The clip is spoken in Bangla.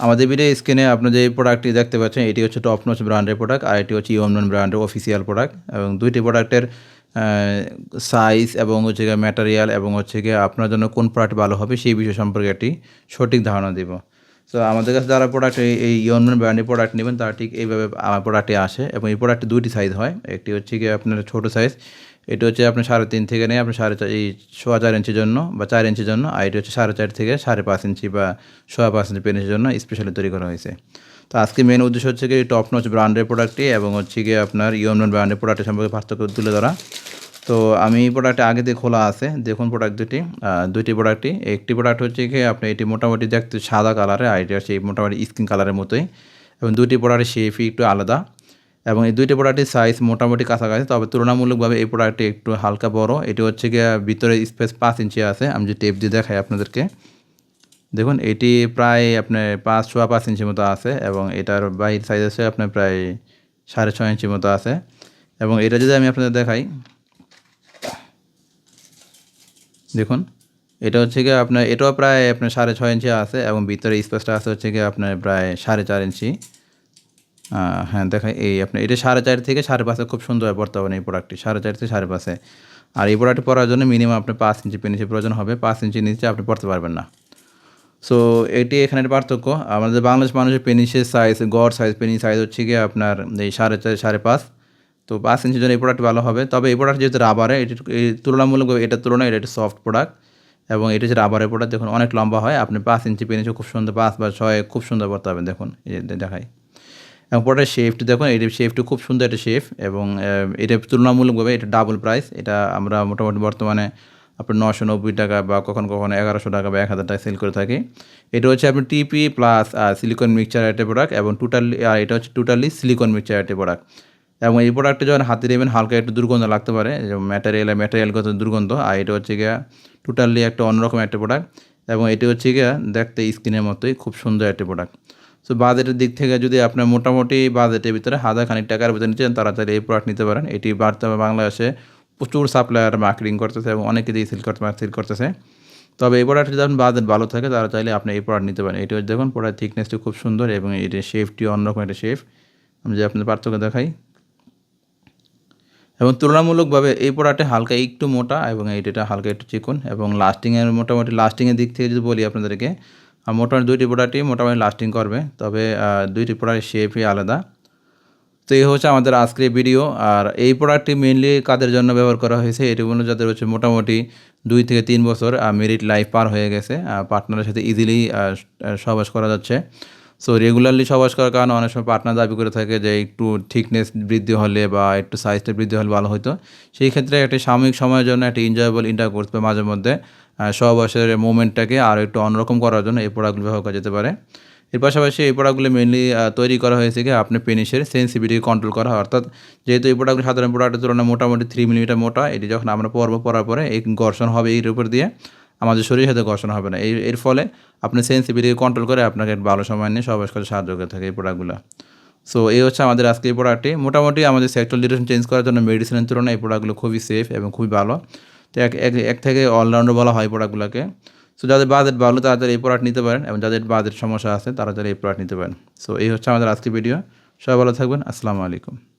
আমাদের ভিডিও স্ক্রিনে আপনার যে প্রোডাক্টটি দেখতে পাচ্ছেন, এটি হচ্ছে টপ নচ ব্র্যান্ডের প্রোডাক্ট আর এটি হচ্ছে ইউএমন ব্র্যান্ডের অফিসিয়াল প্রোডাক্ট এবং দুইটি প্রোডাক্টের সাইজ এবং হচ্ছে গিয়ে ম্যাটেরিয়াল এবং হচ্ছে গিয়ে আপনার জন্য কোন প্রোডাক্ট ভালো হবে সেই বিষয় সম্পর্কে একটি সঠিক ধারণা দেব। তো আমাদের কাছে যারা প্রোডাক্ট এই ইউএমএন ব্র্যান্ডের প্রোডাক্ট নেবেন, তারা ঠিক এইভাবে আমার প্রোডাক্টটি আসে এবং এই প্রোডাক্টে দুইটি সাইজ হয়। একটি হচ্ছে গিয়ে আপনার ছোটো সাইজ এটা হচ্ছে আপনার সাড়ে তিন থেকে নিয়ে আপনার সাড়ে চার, এই সোয়া চার ইঞ্চির জন্য বা চার ইঞ্চির জন্য, আর এটা হচ্ছে সাড়ে চার থেকে সাড়ে পাঁচ ইঞ্চি বা সোয়া পাঁচ ইঞ্চি পেনের জন্য স্পেশালি তৈরি করা হয়েছে। তো আজকে মেন উদ্দেশ্য হচ্ছে কি টপ নচ ব্র্যান্ডের প্রোডাক্টটি এবং হচ্ছে গিয়ে আপনার ইউএমএন ব্র্যান্ডের প্রোডাক্টের সম্পর্কে পার্থক্য তুলে ধরা। তো আমি প্রোডাক্টে আগে দিয়ে খোলা আছে। দেখুন প্রোডাক্ট দুটি। দুইটি প্রোডাক্টই একটি প্রোডাক্ট হচ্ছে কি আপনি এটি মোটামুটি দেখতে সাদা কালারের আর এটা হচ্ছে মোটামুটি স্কিন কালারের মতোই। এবং দুইটি প্রোডাক্টের শেপই একটু আলাদা। এবং এই দুইটি প্রোডাক্টের সাইজ মোটামুটি কাছাকাছি, তবে তুলনামূলকভাবে এই প্রোডাক্টটি একটু হালকা বড়। এটি হচ্ছে গিয়ে ভিতরে স্পেস পাঁচ ইঞ্চি আছে। আমি যে টেপ দিয়ে দেখাই আপনাদেরকে। দেখুন, এটি প্রায় আপনার পাঁচ, ছোয়া, পাঁচ ইঞ্চির মতো আছে। এবং এটার বাইর সাইজ আছে আপনার প্রায় সাড়ে ছয় ইঞ্চির মতো আছে। এবং এটা যদি আমি আপনাদের দেখাই দেখুন, এটা হচ্ছে গিয়ে আপনার, এটাও প্রায় আপনার সাড়ে ছয় ইঞ্চি আছে এবং ভিতরে স্পেসটা আছে হচ্ছে গিয়ে আপনার প্রায় সাড়ে চার ইঞ্চি। হ্যাঁ দেখাই এই আপনার এটা সাড়ে চার থেকে সাড়ে পাঁচে খুব সুন্দর বর্তমানে এই প্রোডাক্টটি সাড়ে চার থেকে সাড়ে পাঁচে। আর এই প্রোডাক্টটি পরার জন্য মিনিমাম আপনার পাঁচ ইঞ্চি পেনিসের প্রয়োজন হবে, পাঁচ ইঞ্চি নিচে আপনি পড়তে পারবেন না। সো এটি এখানে পার্থক্য, আমাদের বাংলাদেশ মানুষের পেনিসের সাইজ গড় সাইজ পেনিস সাইজ হচ্ছে গিয়ে আপনার এই সাড়ে চার, সাড়ে পাঁচ। তো ইঞ্চির জন্য এই প্রোডাক্ট ভালো হবে। তবে এই প্রোডাক্ট যেহেতু রাবারে এটি এই তুলনামূলক এটার তুলনায় এটা একটি সফট প্রোডাক্ট এবং এটা হচ্ছে রাবারের প্রোডাক্ট দেখুন অনেক লম্বা হয়। আপনি পাঁচ ইঞ্চি পেনিসে খুব সুন্দর পাঁচ বা ছয় খুব সুন্দর পড়তে হবে, দেখুন যে দেখাই। এবং প্রোডাক্টের শেফটি দেখুন, এটির শেফটি খুব সুন্দর একটা শেফ এবং এটা তুলনামূলকভাবে এটা ডাবল প্রাইস এটা আমরা মোটামুটি বর্তমানে আপনার নশো নব্বই টাকা বা কখনো কখনো এগারোশো টাকা বা এক হাজার টাকা সেল করে থাকি। এটা হচ্ছে আপনার টিপি প্লাস সিলিকন মিক্সচার একটা প্রোডাক্ট এবং টোটালি আর এটা হচ্ছে টোটালি সিলিকন মিক্সচার একটা প্রোডাক্ট এবং এই প্রোডাক্টটা যখন হাতে নেবেন, হালকা একটু দুর্গন্ধ লাগতে পারে ম্যাটেরিয়াল ম্যাটেরিয়ালগত দুর্গন্ধ, আর এটা হচ্ছে গিয়া টোটালি একটা অন্যরকম একটা প্রোডাক্ট এবং এটি হচ্ছে গিয়া দেখতে স্কিনের মতোই খুব সুন্দর একটা প্রোডাক্ট সো বাজেটের দিক থেকে যদি আপনার মোটামুটি বাজেটের ভিতরে হাজার খানিক টাকার ভিতরে নিচ্ছেন তারা এই প্রোডাক্ট নিতে পারেন। এটি বার্তা বাংলাদেশে প্রচুর সাপ্লায়ার মার্কেটিং করতেছে এবং অনেকে দিয়ে সেল করতে সেল করতেছে। তবে এই প্রোডাক্ট যদি আপনার বাজেট ভালো থাকে, তারা চাইলে আপনি এই প্রোডাক্ট নিতে পারেন। এটি দেখুন প্রোডাক্ট থিকনেসটি খুব সুন্দর এবং এটি শেফটি অন্যরকম একটা শেফ আমি যে আপনার পার্থক্য দেখাই। এবং তুলনামূলকভাবে এই প্রোডাক্টে হালকা একটু মোটা এবং এইটা হালকা একটু চিকন এবং লাস্টিংয়ের মোটামুটি লাস্টিংয়ের দিক থেকে যদি বলি আপনাদেরকে মোটামুটি দুইটি প্রোডাক্টই মোটামুটি লাস্টিং করবে, তবে দুইটি প্রোডাক্টের শেপই আলাদা। তো এই হচ্ছে আমাদের আজকের ভিডিও আর এই প্রোডাক্টটি মেনলি কাদের জন্য ব্যবহার করা হয়েছে, এটি হলো যাদের হচ্ছে মোটামুটি দুই থেকে তিন বছর মেরিট লাইফ পার হয়ে গেছে পার্টনারের সাথে ইজিলি সহবাস করা যাচ্ছে। সো রেগুলারলি সহবাস করার কারণে অনেক সময় পার্টনার দাবি করে থাকে যে একটু থিকনেস বৃদ্ধি হলে বা একটু সাইজটা বৃদ্ধি হলে ভালো হতো সেই ক্ষেত্রে একটি সাময়িক সময়ের জন্য একটি এনজয়েবল ইন্টার করতে পারে মাঝে মধ্যে। সহবাসের মুভমেন্টটাকে আরও একটু অন্যরকম করার জন্য এই প্রোডাক্টগুলো ব্যবহার করা যেতে পারে। এর পাশাপাশি এই প্রোডাক্টগুলো মেনলি তৈরি করা হয়েছে কি আপনি পেনিসের সেন্সিভিটি কন্ট্রোল করা হয়। অর্থাৎ যেহেতু এই প্রোডাক্টগুলো সাধারণ প্রোডাক্টের তুলনায় মোটামুটি থ্রি মিলিমিটার মোটা, এটি যখন আমরা পর্ব, পরার পরে এই ঘর্ষণ হবে এর উপর দিয়ে। আমাদের শরীরের সাথে ঘর্ষণ হবে না। এই, এর ফলে আপনি সেন্সিভিটি কন্ট্রোল করে আপনাকে ভালো সময় নিয়ে সবাই করতে সাহায্য করে থাকে এই প্রোডাক্টগুলো সো এই হচ্ছে আমাদের আজকে এই প্রোডাক্টটি মোটামুটি আমাদের সেক্টর ডিরেকশন চেঞ্জ করার জন্য মেডিসিনের তুলনায় এই প্রোডাক্টগুলো খুবই সেফ এবং খুবই ভালো। তো এক এক থেকে অলরাউন্ডার বলা হয় প্রোডাক্টগুলোকে সো যাদের বাজেট ভালো, তারা এই প্রোডাক্ট নিতে পারেন এবং যাদের বাজেট সমস্যা আছে, তারা তারা এই প্রোডাক্ট নিতে পারেন। সো এই হচ্ছে আমাদের আজকে ভিডিও সবাই ভালো থাকবেন। আসসালামু আলাইকুম।